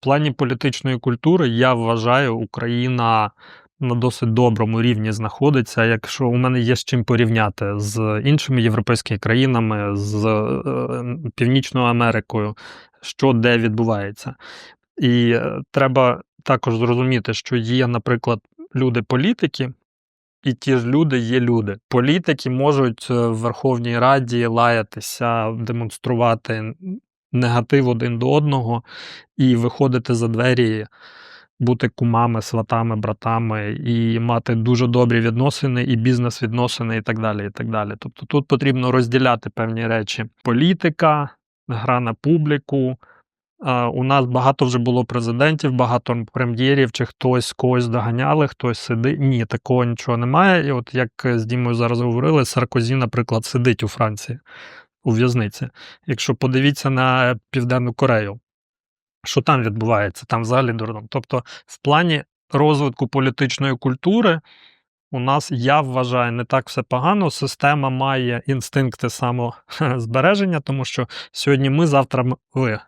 Плані політичної культури я вважаю, Україна на досить доброму рівні знаходиться. Якщо у мене є з чим порівняти з іншими європейськими країнами, з е, Північною Америкою, що де відбувається. І е, треба також зрозуміти, що є, наприклад, люди-політики, і ті ж люди є люди. Політики можуть е, в Верховній Раді лаятися, демонструвати негатив один до одного і виходити за двері, бути кумами, сватами, братами, і мати дуже добрі відносини, і бізнес-відносини, і так далі. і так далі. Тобто тут потрібно розділяти певні речі: політика, гра на публіку. У нас багато вже було президентів, багато прем'єрів, чи хтось когось доганяли, хтось сидить. Ні, такого нічого немає. І от як з Дімою зараз говорили, Саркозі, наприклад, сидить у Франції у в'язниці. Якщо подивіться на Південну Корею, що там відбувається, там взагалі дурно. Тобто, в плані розвитку політичної культури. У нас, я вважаю, не так все погано. Система має інстинкти самозбереження, тому що сьогодні ми, завтра ви.